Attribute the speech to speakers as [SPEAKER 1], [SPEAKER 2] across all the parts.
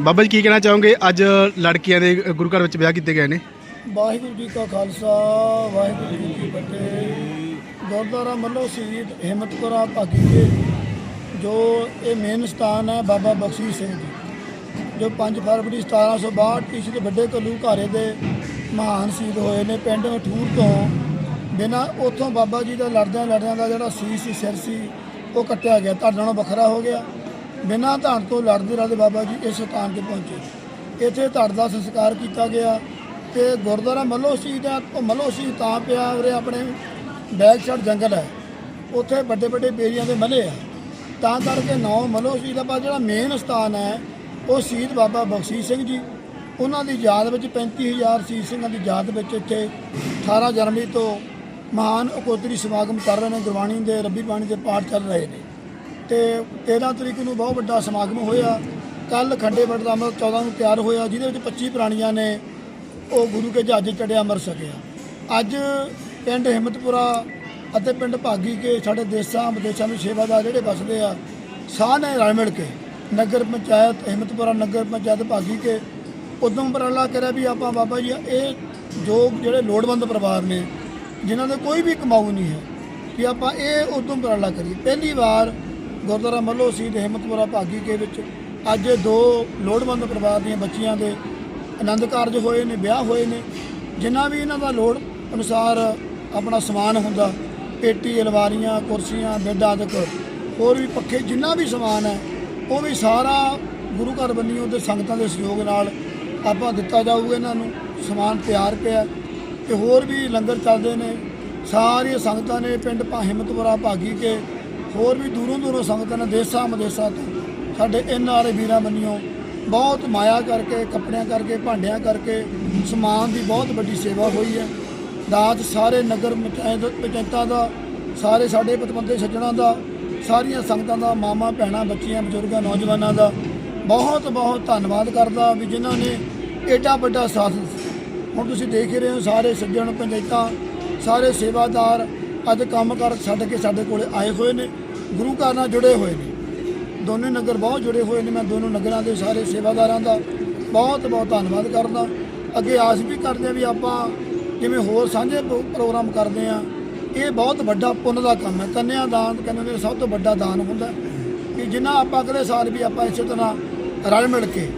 [SPEAKER 1] ਬਾਬਾ ਜੀ, ਕੀ ਕਹਿਣਾ ਚਾਹੋਗੇ? ਅੱਜ ਲੜਕੀਆਂ ਦੇ ਗੁਰੂ ਘਰ ਵਿੱਚ ਵਿਆਹ ਕੀਤੇ ਗਏ ਨੇ।
[SPEAKER 2] ਵਾਹਿਗੁਰੂ ਜੀ ਕਾ ਖਾਲਸਾ, ਵਾਹਿਗੁਰੂ ਜੀ ਕੀ ਫਤਿਹ। ਗੁਰਦੁਆਰਾ ਮੱਲੋ ਸ਼ਹੀਦ ਹਿੰਮਤਪੁਰਾ ਭਾਗੀ ਕੇ ਜੋ ਇਹ ਮੇਨ ਸਥਾਨ ਹੈ ਬਾਬਾ ਬਖਸ਼ੀ ਸਿੰਘ ਜੀ। ਜੋ 5 ਫਰਵਰੀ 1762 ਈਸਵੀ ਦੇ ਵੱਡੇ ਕਲੂ ਘਾਰੇ ਦੇ ਮਹਾਨ ਸ਼ਹੀਦ ਹੋਏ ਨੇ ਪਿੰਡ ਮਠੂਰ ਤੋਂ। ਬਿਨਾਂ ਉੱਥੋਂ ਬਾਬਾ ਜੀ ਦਾ ਲੜਦਿਆਂ ਲੜਦਿਆਂ ਦਾ ਜਿਹੜਾ ਸੀਸ ਸੀ, ਸਿਰ ਸੀ, ਉਹ ਕੱਟਿਆ ਗਿਆ। ਧੜ ਨਾਲੋਂ ਵੱਖਰਾ ਹੋ ਗਿਆ। ਬਿਨਾਂ ਧੜ ਤੋਂ ਲੜਦੇ ਲੜਦੇ ਬਾਬਾ ਜੀ, ਇਸ ਸਥਾਨ ਤੇ ਪਹੁੰਚੇ। ਇੱਥੇ ਧੜ ਦਾ ਸੰਸਕਾਰ ਕੀਤਾ ਗਿਆ ਤੇ ਗੁਰਦੁਆਰਾ ਮੱਲੋ ਸ਼ਹੀਦ ਹੈ ਉਹ ਮੱਲੋ ਸ਼ਹੀਦ ਤਾਂ ਪਿਆ, ਉਰੇ ਆਪਣੇ ਬੈਕ ਸਾਈਡ ਜੰਗਲ ਹੈ। ਉੱਥੇ ਵੱਡੇ ਵੱਡੇ ਬੇਰੀਆਂ ਦੇ ਮਲੇ ਆ। ਤਾਂ ਕਰਕੇ ਨੌ ਮੱਲੋ ਸ਼ਹੀਦ ਦਾ ਪਰ ਜਿਹੜਾ ਮੇਨ ਸਥਾਨ ਹੈ, ਉਹ ਸ਼ਹੀਦ ਬਾਬਾ ਬਖਸ਼ੀ ਸਿੰਘ ਜੀ। ਉਹਨਾਂ ਦੀ ਯਾਦ ਵਿੱਚ 35000 ਸ਼ਹੀਦ ਸਿੰਘਾਂ ਦੀ ਯਾਦ ਵਿੱਚ ਇੱਥੇ 18 ਜਨਵਰੀ ਤੋਂ ਮਹਾਨ ਇਕੋਤਰੀ ਸਮਾਗਮ ਕਰ ਰਹੇ ਨੇ, ਗੁਰਬਾਣੀ ਦੇ, ਰੱਬੀ ਬਾਣੀ ਦੇ ਪਾਠ ਚੱਲ ਰਹੇ ਨੇ। ਤੇ 13 ਤਰੀਕ ਨੂੰ ਬਹੁਤ ਵੱਡਾ ਸਮਾਗਮ ਹੋਇਆ। ਕੱਲ ਖੰਡੇ ਬੜ ਦਾ ਅਮਰ 14 ਨੂੰ ਤਿਆਰ ਹੋਇਆ, ਜਿਹਦੇ ਵਿੱਚ 25 ਪ੍ਰਾਣੀਆਂ ਨੇ ਉਹ ਗੁਰੂ ਕੇ ਜਹਾਜ਼ 'ਚ ਚੜਿਆ ਅਮਰ ਸਕਿਆ। ਅੱਜ ਪਿੰਡ ਹਿੰਮਤਪੁਰਾ ਅਤੇ ਪਿੰਡ ਭਾਗੀ ਕੇ ਸਾਡੇ ਦੇਸਾਂ, ਵਿਦੇਸ਼ਾਂ ਵਿੱਚ ਸੇਵਾਦਾਰ ਜਿਹੜੇ ਵਸਦੇ ਆ, ਸਾਹ ਨੇ ਰਲ ਮਿਲ ਕੇ ਨਗਰ ਪੰਚਾਇਤ, ਹਿੰਮਤਪੁਰਾ ਨਗਰ ਪੰਚਾਇਤ ਭਾਗੀ ਕੇ ਉਦੋਂ ਉਪਰਾਲਾ ਕਰਿਆ ਵੀ ਆਪਾਂ ਬਾਬਾ ਜੀ, ਇਹ ਜੋ ਜਿਹੜੇ ਲੋੜਵੰਦ ਪਰਿਵਾਰ ਨੇ, ਜਿਨ੍ਹਾਂ ਦੇ ਕੋਈ ਵੀ ਕਮਾਊ ਨਹੀਂ ਹੈ ਕਿ ਆਪਾਂ ਇਹ ਉਦੋਂ ਉਪਰਾਲਾ ਕਰੀਏ। ਪਹਿਲੀ ਵਾਰ ਗੁਰਦੁਆਰਾ ਮੱਲੋ ਸ਼ਹੀਦ ਹਿੰਮਤਪੁਰਾ ਭਾਗੀ ਕੇ ਵਿੱਚ ਅੱਜ ਦੋ ਲੋੜਵੰਦ ਪਰਿਵਾਰ ਦੀਆਂ ਬੱਚੀਆਂ ਦੇ ਆਨੰਦ ਕਾਰਜ ਹੋਏ ਨੇ, ਵਿਆਹ ਹੋਏ ਨੇ। ਜਿੰਨਾ ਵੀ ਇਹਨਾਂ ਦਾ ਲੋੜ ਅਨੁਸਾਰ ਆਪਣਾ ਸਮਾਨ ਹੁੰਦਾ, ਪੇਟੀ ਅਲਵਾਰੀਆਂ ਕੁਰਸੀਆਂ, ਬੈੱਡ ਆਦਿਕ, ਹੋਰ ਵੀ ਪੱਖੇ, ਜਿੰਨਾ ਵੀ ਸਮਾਨ ਹੈ, ਉਹ ਵੀ ਸਾਰਾ ਗੁਰੂ ਘਰ ਬੰਨੀਓ ਤੇ ਸੰਗਤਾਂ ਦੇ ਸਹਿਯੋਗ ਨਾਲ ਆਪਾਂ ਦਿੱਤਾ ਜਾਊਗਾ ਇਹਨਾਂ ਨੂੰ। ਸਮਾਨ ਤਿਆਰ ਪਿਆ ਤੇ ਹੋਰ ਵੀ ਲੰਗਰ ਚੱਲਦੇ ਨੇ। ਸਾਰੀਆਂ ਸੰਗਤਾਂ ਨੇ ਪਿੰਡ ਭਾ ਹਿੰਮਤਪੁਰਾ ਭਾਗੀ ਕੇ ਹੋਰ ਵੀ ਦੂਰੋਂ ਦੂਰੋਂ ਸੰਗਤਾਂ ਨੇ ਦੇਸਾਂ ਵਿਦੇਸਾਂ ਤੋਂ ਸਾਡੇ ਇਹਨਾਂ ਵਾਲੇ ਵੀਰਾਂ ਬੰਨਿਓ, ਬਹੁਤ ਮਾਇਆ ਕਰਕੇ, ਕੱਪੜਿਆਂ ਕਰਕੇ, ਭਾਂਡਿਆਂ ਕਰਕੇ ਸਮਾਨ ਦੀ ਬਹੁਤ ਵੱਡੀ ਸੇਵਾ ਹੋਈ ਹੈ। ਦਾਤ ਸਾਰੇ ਨਗਰ ਪੰਚਾਇਤ ਪੰਚਾਇਤਾਂ ਦਾ, ਸਾਰੇ ਸਾਡੇ ਪਤਵੰਤੇ ਸੱਜਣਾਂ ਦਾ, ਸਾਰੀਆਂ ਸੰਗਤਾਂ ਦਾ ਮਾਮਾ ਭੈਣਾਂ, ਬੱਚੀਆਂ, ਬਜ਼ੁਰਗਾਂ, ਨੌਜਵਾਨਾਂ ਦਾ ਬਹੁਤ ਬਹੁਤ ਧੰਨਵਾਦ ਕਰਦਾ ਵੀ ਜਿਨ੍ਹਾਂ ਨੇ ਏਡਾ ਵੱਡਾ ਸਾਥ ਹੁਣ ਤੁਸੀਂ ਦੇਖ ਰਹੇ ਹੋ ਸਾਰੇ ਸੱਜਣ ਪੰਚਾਇਤਾਂ, ਸਾਰੇ ਸੇਵਾਦਾਰ ਅੱਜ ਕੰਮ ਕਰ ਛੱਡ ਕੇ ਸਾਡੇ ਕੋਲੇ ਆਏ ਹੋਏ ਨੇ, ਗੁਰੂ ਘਰ ਨਾਲ ਜੁੜੇ ਹੋਏ ਨੇ। ਦੋਨੇ ਨਗਰ ਬਹੁਤ ਜੁੜੇ ਹੋਏ ਨੇ, ਮੈਂ ਦੋਨੋਂ ਨਗਰਾਂ ਦੇ ਸਾਰੇ ਸੇਵਾਦਾਰਾਂ ਦਾ ਬਹੁਤ ਬਹੁਤ ਧੰਨਵਾਦ ਕਰਦਾ। ਅੱਗੇ ਆਸ ਵੀ ਕਰਦੇ ਆ ਵੀ ਆਪਾਂ ਜਿਵੇਂ ਹੋਰ ਸਾਂਝੇ ਪ੍ਰੋਗਰਾਮ ਕਰਦੇ ਆ ਇਹ ਬਹੁਤ ਵੱਡਾ ਪੁੰਨ ਦਾ ਕੰਮ ਹੈ। ਕੰਨਿਆ ਦਾਨ ਕਹਿੰਦੇ ਨੇ ਸਭ ਤੋਂ ਵੱਡਾ ਦਾਨ ਹੁੰਦਾ ਕਿ ਜਿੰਨਾ ਆਪਾਂ ਅਗਲੇ ਸਾਲ ਵੀ ਆਪਾਂ ਇਸੇ ਤਰ੍ਹਾਂ ਰਲ ਮਿਲ ਕੇ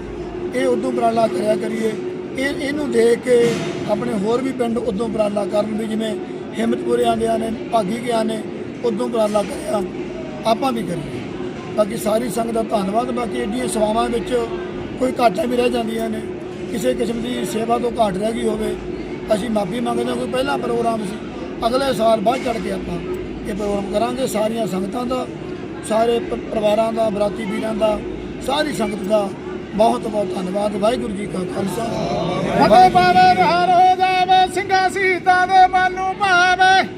[SPEAKER 2] ਇਹ ਉਦੋਂ ਉਪਰਾਲਾ ਕਰਿਆ ਕਰੀਏ। ਇਹ, ਇਹਨੂੰ ਦੇਖ ਕੇ ਆਪਣੇ ਹੋਰ ਵੀ ਪਿੰਡ ਉਦੋਂ ਉਪਰਾਲਾ ਕਰਨ ਵੀ ਜਿਵੇਂ ਹਿੰਮਤਪੁਰਿਆਂ ਦੇ ਨੇ, ਭਾਗੀ ਗਿਆ ਨੇ, ਉਦੋਂ ਉਪਰਾਲਾ ਕਰਿਆ ਆਪਾਂ ਵੀ ਕਰੀਏ। ਬਾਕੀ ਸਾਰੀ ਸੰਗਤ ਦਾ ਧੰਨਵਾਦ। ਬਾਕੀ ਏਡੀਆਂ ਸੇਵਾਵਾਂ ਵਿੱਚ ਕੋਈ ਘਾਟਾਂ ਵੀ ਰਹਿ ਜਾਂਦੀਆਂ ਨੇ। ਕਿਸੇ ਕਿਸਮ ਦੀ ਸੇਵਾ ਤੋਂ ਘਾਟ ਰਹਿ ਗਈ ਹੋਵੇ, ਅਸੀਂ ਮਾਫੀ ਮੰਗਦੇ ਹਾਂ। ਕੋਈ ਪਹਿਲਾ ਪ੍ਰੋਗਰਾਮ ਸੀ। ਅਗਲੇ ਸਾਲ ਬਾਅਦ ਚੜ ਕੇ ਆਪਾਂ ਇਹ ਪ੍ਰੋਗਰਾਮ ਕਰਾਂਗੇ। ਸਾਰੀਆਂ ਸੰਗਤਾਂ ਦਾ, ਸਾਰੇ ਪਰਿਵਾਰਾਂ ਦਾ, ਬਰਾਤੀ ਵੀਰਾਂ ਦਾ, ਸਾਰੀ ਸੰਗਤ ਦਾ ਬਹੁਤ ਬਹੁਤ ਧੰਨਵਾਦ। ਵਾਹਿਗੁਰੂ ਜੀ ਕਾ ਖਾਲਸਾ।
[SPEAKER 3] ਫਤਿਹ ਪਾਵੇ ਬਹਾਰ ਹੋ ਸਿੰਘਾਂ ਸੀਤਾ ਦੇ ਮਨ ਨੂੰ ਭਾਵੇ।